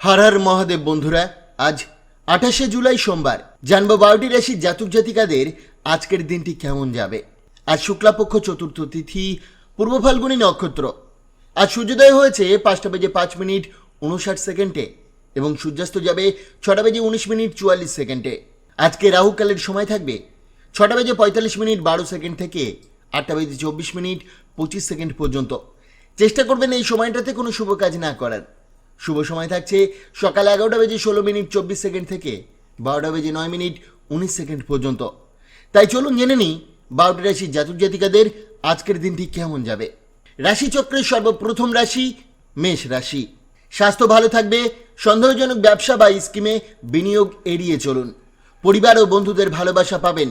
হর হর মহাদেব বন্ধুরা, আজ আঠাশে জুলাই সোমবার। জানব বারোটি রাশির জাতক জাতিকাদের আজকের দিনটি কেমন যাবে। আজ শুক্লাপক্ষ চতুর্থ তিথি, পূর্ব ফাল্গুনী নক্ষত্র। আজ সূর্যোদয় হয়েছে পাঁচটা বেজে পাঁচ মিনিট উনষাট সেকেন্ডে এবং সূর্যাস্ত যাবে ছটা বেজে উনিশ মিনিট চুয়াল্লিশ সেকেন্ডে। আজকে রাহুকালের সময় থাকবে ছটা বেজে পঁয়তাল্লিশ মিনিট বারো সেকেন্ড থেকে আটটা বেজে চব্বিশ মিনিট পঁচিশ সেকেন্ড পর্যন্ত। চেষ্টা করবেন এই সময়টাতে কোনো শুভ কাজ না করার। শুভ সময় থাকছে। সকাল এগারোটা বেজে ষোলো মিনিট চব্বিশ সেকেন্ড থেকে, বারোটা বেজে নয় মিনিট উনিশ সেকেন্ড পর্যন্ত। তাই চলুন জেনে নিই, বারোটি রাশির জাতক জাতিকাদের আজকের দিনটি কেমন যাবে। রাশিচক্রের সর্বপ্রথম রাশি মেষ রাশি। স্বাস্থ্য ভালো থাকবে, সন্দেহজনক ব্যবসা বা স্কিমে বিনিয়োগ এড়িয়ে চলুন। পরিবার ও বন্ধুদের ভালোবাসা পাবেন।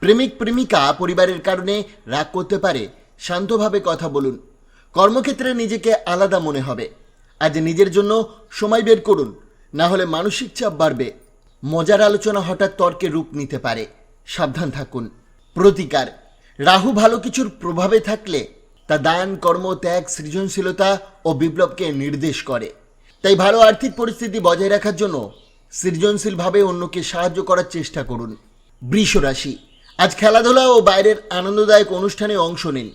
প্রেমিক, প্রেমিকা পরিবারের কারণে রাগ করতে পারে, শান্তভাবে কথা বলুন। কর্মক্ষেত্রে নিজেকে আলাদা মনে হবে। আজ নিজের জন্য সময় বের করুন। না হলে মানসিক চাপ বাড়বে। মজার আলোচনা হঠাৎ তর্কে রূপ নিতে পারে। সাবধান থাকুন। প্রতিকার। রাহু ভালো কিছুর প্রভাবে থাকলে তা দান, কর্ম, ত্যাগ, সৃজনশীলতা ও বিপ্লবকে নির্দেশ করে। তাই ভালো আর্থিক পরিস্থিতি বজায় রাখার জন্য সৃজনশীলভাবে অন্যকে সাহায্য করার চেষ্টা করুন। বৃষ রাশি। আজ খেলাধুলা ও বাইরের আনন্দদায়ক অনুষ্ঠানে অংশ নিন।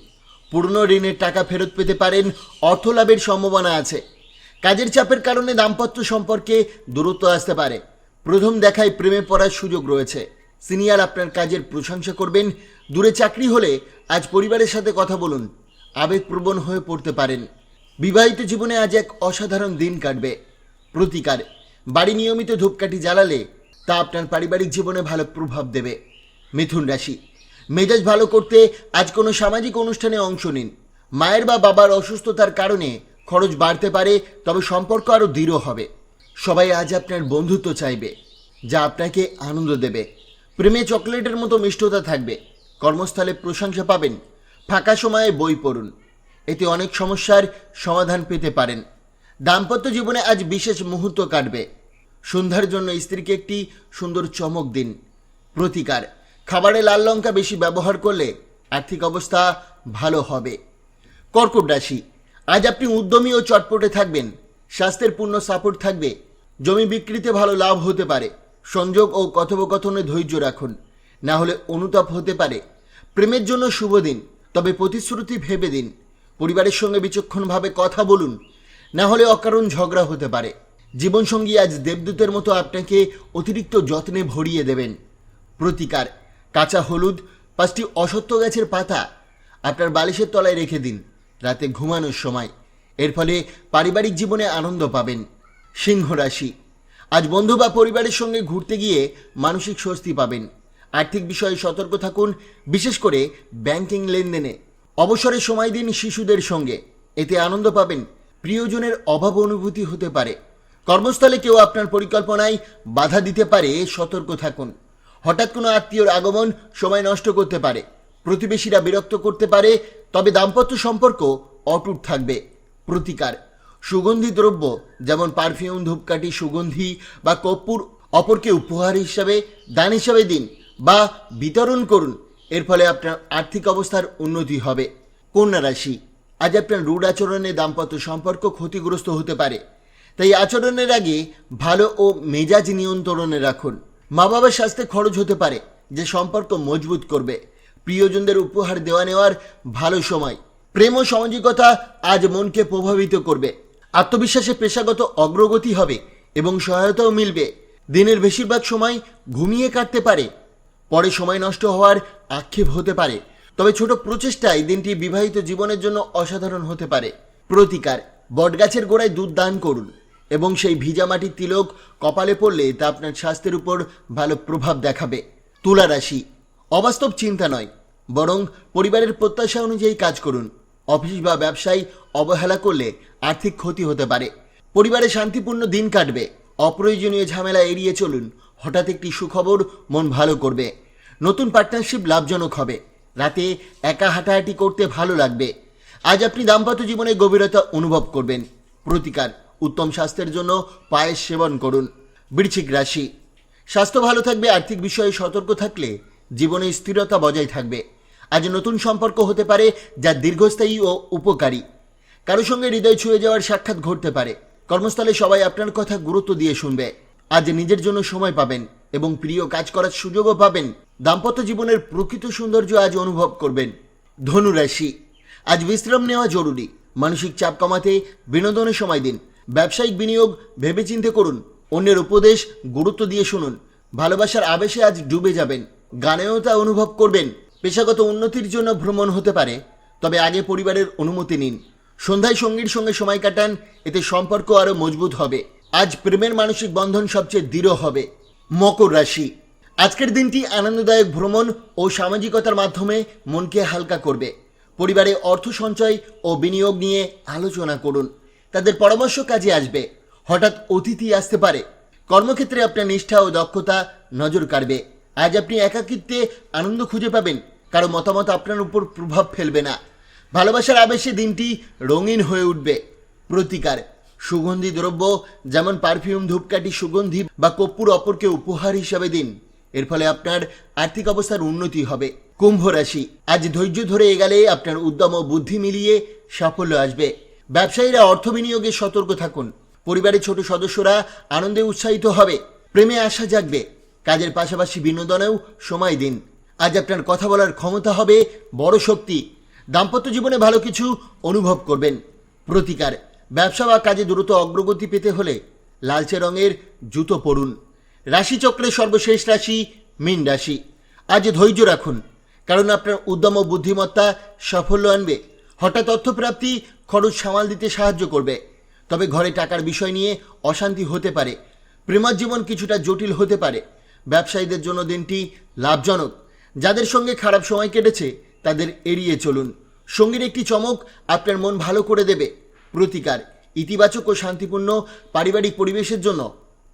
পুরনো ঋণের টাকা ফেরত পেতে পারেন। অর্থ লাভের সম্ভাবনা আছে। কাজের চাপের কারণে দাম্পত্য সম্পর্কে দূরত্ব আসতে পারে। প্রথম দেখায় প্রেমে পড়ার সুযোগ রয়েছে। সিনিয়র আপনার কাজের প্রশংসা করবেন। দূরে চাকরি হলে আজ পরিবারের সাথে কথা বলুন। আবেগপ্রবণ হয়ে পড়তে পারেন। বিবাহিত জীবনে আজ এক অসাধারণ দিন কাটবে। প্রতিকার। বাড়ি নিয়মিত ধূপকাঠি জ্বালালে তা আপনার পারিবারিক জীবনে ভালো প্রভাব দেবে। মিথুন রাশি। মেজাজ ভালো করতে আজ কোনো সামাজিক অনুষ্ঠানে অংশ নিন। মায়ের বা বাবার অসুস্থতার কারণে খরচ বাড়তে পারে, তবে সম্পর্ক আরও দৃঢ় হবে। সবাই আজ আপনার বন্ধুত্ব চাইবে, যা আপনাকে আনন্দ দেবে। প্রেমে চকলেটের মতো মিষ্টতা থাকবে। কর্মস্থলে প্রশংসা পাবেন, ফাঁকা সময়ে বই পড়ুন। এতে অনেক সমস্যার সমাধান পেতে পারেন। দাম্পত্য জীবনে আজ বিশেষ মুহূর্ত কাটবে। সন্ধ্যার জন্য স্ত্রীকে একটি সুন্দর চমক দিন। প্রতিকার, খাবারে লাল লঙ্কা বেশি ব্যবহার করলে আর্থিক অবস্থা ভালো হবে। কর্কট রাশি আজ আপনি উদ্যমী ও চটপটে থাকবেন। স্বাস্থ্যের পূর্ণ সাপোর্ট থাকবে। জমি বিক্রিতে ভালো লাভ হতে পারে। সংযোগ ও কথোপকথনে ধৈর্য রাখুন। না হলে অনুতাপ হতে পারে। প্রেমের জন্য শুভ দিন, তবে প্রতিশ্রুতি ভেবে দিন। পরিবারের সঙ্গে বিচক্ষণভাবে কথা বলুন। না হলে অকারণ ঝগড়া হতে পারে। জীবনসঙ্গী আজ দেবদূতের মতো আপনাকে অতিরিক্ত যত্নে ভরিয়ে দেবেন। প্রতিকার, কাঁচা হলুদ, পাঁচটি অসত্য গাছের পাতা আপনার বালিশের তলায় রেখে দিন। রাতে ঘুমানোর সময়। এর ফলে পারিবারিক জীবনে আনন্দ পাবেন সিংহ রাশি। আজ বন্ধু বা পরিবারের সঙ্গে ঘুরতে গিয়ে মানসিক স্বস্তি পাবেন। আর্থিক বিষয়ে সতর্ক থাকুন, বিশেষ করে ব্যাংকিং লেনদেনে। অবসরে সময় দিন শিশুদের সঙ্গে। এতে আনন্দ পাবেন, প্রিয়জনের অভাব অনুভূতি হতে পারে। কর্মস্থলে কেউ আপনার পরিকল্পনায় বাধা দিতে পারে, সতর্ক থাকুন। হঠাৎ কোনো আত্মীয়র আগমন সময় নষ্ট করতে পারে। প্রতিবেশীরা বিরক্ত করতে পারে, তবে দাম্পত্য সম্পর্ক অটুট থাকবে। প্রতিকার। সুগন্ধি দ্রব্য, যেমন পারফিউম, ধূপকাঠি, সুগন্ধি বা কর্পূর, অপরকে উপহার হিসাবে, দান হিসাবে দিন বা বিতরণ করুন। এর ফলে আপনার আর্থিক অবস্থার উন্নতি হবে। কন্যা রাশি। আজ আপনার রূঢ় আচরণে দাম্পত্য সম্পর্ক ক্ষতিগ্রস্ত হতে পারে। তাই আচরণের আগে ভালো ও মেজাজ নিয়ন্ত্রণে রাখুন। মা বাবার স্বাস্থ্যে খরচ হতে পারে, যে সম্পর্ক মজবুত করবে। প্রিয়জনদের উপহার দেওয়া নেওয়ার ভালো সময়। প্রেম ও সামাজিকতা আজ মনকে প্রভাবিত করবে। আত্মবিশ্বাসে পেশাগত অগ্রগতি হবে এবং সহায়তাও মিলবে। দিনের বেশিরভাগ সময় ঘুমিয়ে কাটতে পারে। পরে সময় নষ্ট হওয়ার আক্ষেপ হতে পারে। তবে ছোট প্রচেষ্টায় দিনটি বিবাহিত জীবনের জন্য অসাধারণ হতে পারে। প্রতিকার, বটগাছের গোড়ায় দুধ দান করুন এবং সেই ভিজা মাটির তিলক কপালে পড়লে তা আপনার স্বাস্থ্যের উপর ভালো প্রভাব দেখাবে। তুলা রাশি অবাস্তব চিন্তা নয়। বরং পরিবারের প্রত্যাশা অনুযায়ী কাজ করুন। অফিস বা ব্যবসায় অবহেলা করলে আর্থিক ক্ষতি হতে পারে। পরিবারে শান্তিপূর্ণ দিন কাটবে। অপ্রয়োজনীয় ঝামেলা এড়িয়ে চলুন। হঠাৎ একটি সুখবর মন ভালো করবে। নতুন পার্টনারশিপ লাভজনক হবে। রাতে একা হাঁটাহাঁটি করতে ভালো লাগবে। আজ আপনি দাম্পত্য জীবনে গভীরতা অনুভব করবেন। প্রতিকার, উত্তম স্বাস্থ্যের জন্য পায়েস সেবন করুন। বৃশ্চিক রাশি। স্বাস্থ্য ভালো থাকবে, আর্থিক বিষয়ে সতর্ক থাকলে জীবনে স্থিরতা বজায় থাকবে। আজ নতুন সম্পর্ক হতে পারে যা দীর্ঘস্থায়ী ও উপকারী। কারও সঙ্গে হৃদয় ছুঁয়ে যাওয়ার সাক্ষাৎ ঘটতে পারে। কর্মস্থলে সবাই আপনার কথা গুরুত্ব দিয়ে শুনবে। আজ নিজের জন্য সময় পাবেন এবং প্রিয় কাজ করার সুযোগও পাবেন। দাম্পত্য জীবনের প্রকৃত সৌন্দর্য আজ অনুভব করবেন। ধনু রাশি। আজ বিশ্রাম নেওয়া জরুরি। মানসিক চাপ কমাতে বিনোদনের সময় দিন। ব্যবসায়িক বিনিয়োগ ভেবেচিন্তে করুন। অন্যের উপদেশ গুরুত্ব দিয়ে শুনুন। ভালোবাসার আবেশে আজ ডুবে যাবেন। গানেও তা অনুভব করবেন। পেশাগত উন্নতির জন্য ভ্রমণ হতে পারে, তবে আগে পরিবারের অনুমতি নিন। সন্ধ্যায় সঙ্গীর সঙ্গে সময় কাটান, এতে সম্পর্ক আরও মজবুত হবে। আজ প্রেমের মানসিক বন্ধন সবচেয়ে দৃঢ় হবে। মকর রাশি। আজকের দিনটি আনন্দদায়ক ভ্রমণ ও সামাজিকতার মাধ্যমে মনকে হালকা করবে। পরিবারে অর্থ সঞ্চয় ও বিনিয়োগ নিয়ে আলোচনা করুন। তাদের পরামর্শ কাজে আসবে। হঠাৎ অতিথি আসতে পারে। কর্মক্ষেত্রে আপনার নিষ্ঠা ও দক্ষতা নজর কাড়বে। আজ আপনি একাকিত্বে আনন্দ খুঁজে পাবেন। কারও মতামত আপনার উপর প্রভাব ফেলবে না। ভালোবাসার আবেশে দিনটি রঙিন হয়ে উঠবে। প্রতিকার। সুগন্ধি দ্রব্য, যেমন পারফিউম, ধূপকাঠি, সুগন্ধি বা কর্পূর অপরকে উপহার হিসাবে দিন। এর ফলে আপনার আর্থিক অবস্থার উন্নতি হবে। কুম্ভ রাশি। আজ ধৈর্য ধরে এগালে আপনার উদ্যম ও বুদ্ধি মিলিয়ে সাফল্য আসবে। ব্যবসায়ীরা অর্থ বিনিয়োগে সতর্ক থাকুন। পরিবারের ছোট সদস্যরা আনন্দে উৎসাহিত হবে। প্রেমে আশা জাগবে। কাজের পাশাপাশি বিনোদনেও সময় দিন। আজ আপনার কথা বলার ক্ষমতা হবে বড় শক্তি। দাম্পত্য জীবনে ভালো কিছু অনুভব করবেন। প্রতিকার। ব্যবসা বা কাজে দ্রুত অগ্রগতি পেতে হলে লালচে রঙের জুতো পরুন। রাশিচক্রের সর্বশেষ রাশি মীন রাশি। আজ ধৈর্য রাখুন, কারণ আপনার উদ্যম ও বুদ্ধিমত্তা সাফল্য আনবে। হঠাৎ অর্থপ্রাপ্তি খরচ সামাল দিতে সাহায্য করবে। তবে ঘরে টাকার বিষয় নিয়ে অশান্তি হতে পারে। প্রেমার জীবন কিছুটা জটিল হতে পারে। ব্যবসায়ীদের জন্য দিনটি লাভজনক। যাদের সঙ্গে খারাপ সময় কেটেছে, তাদের এড়িয়ে চলুন। সঙ্গীর একটি চমক আপনার মন ভালো করে দেবে। প্রতিকার, ইতিবাচক ও শান্তিপূর্ণ পারিবারিক পরিবেশের জন্য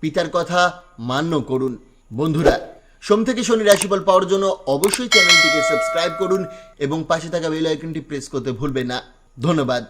পিতার কথা মান্য করুন। বন্ধুরা, সোম থেকে শনি রাশিফল পাওয়ার জন্য অবশ্যই চ্যানেলটিকে সাবস্ক্রাইব করুন এবং পাশে থাকা বেল আইকনটি প্রেস করতে ভুলবেন না। ধন্যবাদ।